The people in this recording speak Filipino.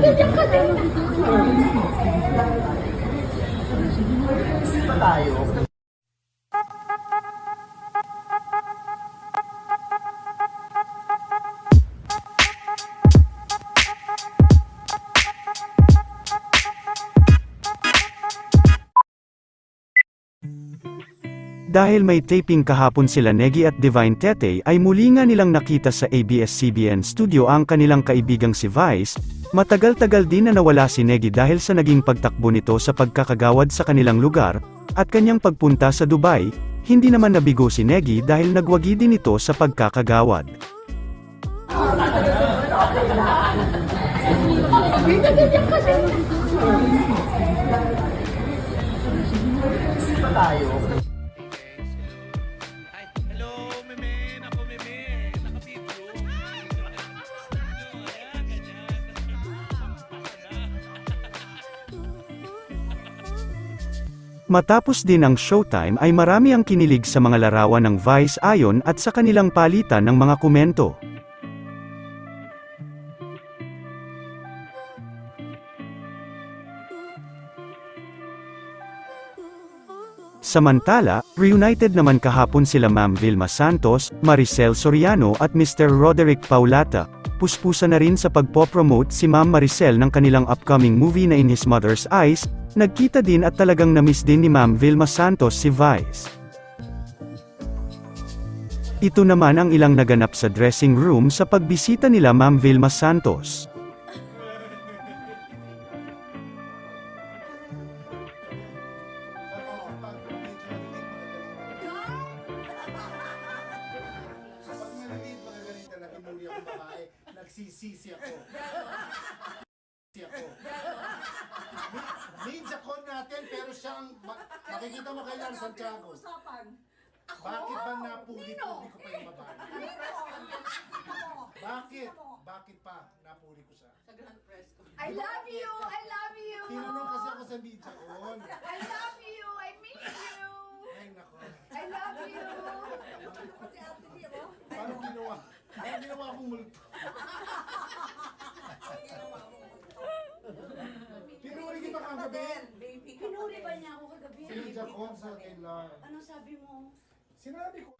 ganyan Dahil may taping kahapon sila Negi at Divine Tete ay muli nga nilang nakita sa ABS-CBN studio ang kanilang kaibigang si Vice, matagal-tagal din na nawala si Negi dahil sa naging pagtakbo nito sa pagkakagawad sa kanilang lugar, at kanyang pagpunta sa Dubai, hindi naman nabigo si Negi dahil nagwagi din ito sa pagkakagawad. Ganyan Matapos din ang showtime ay marami ang kinilig sa mga larawan ng Vice ayon at sa kanilang palitan ng mga komento. Samantala, reunited naman kahapon sila Ma'am Vilma Santos, Maricel Soriano at Mr. Roderick Paulata. Puspusa na rin sa pagpopromote si Ma'am Maricel ng kanilang upcoming movie na In His Mother's Eyes, nagkita din at talagang namiss din ni Ma'am Vilma Santos si Vice. Ito naman ang ilang naganap sa dressing room sa pagbisita nila Ma'am Vilma Santos. Pag narinig mga ganito talaga muli ako babae, nagsisisi ako. Sisi ako. Ninja con natin, pero siya ang, ma- makikita mo kailan Santiago. Bakit ba napuli-puli ko pa yung babae? Bakit? Bakit pa napuli ko siya? I love you! I love you! Tinanong kasi ako sa media con. I love you! I miss you! Ay nako. I love you! Paano ginawa? Paano ginawa akong multo? Pinuri kita kagabi. Pinuri ba niya ako kagabi? Si Media con sa kailan. Ano sabi mo? Sinabi ko.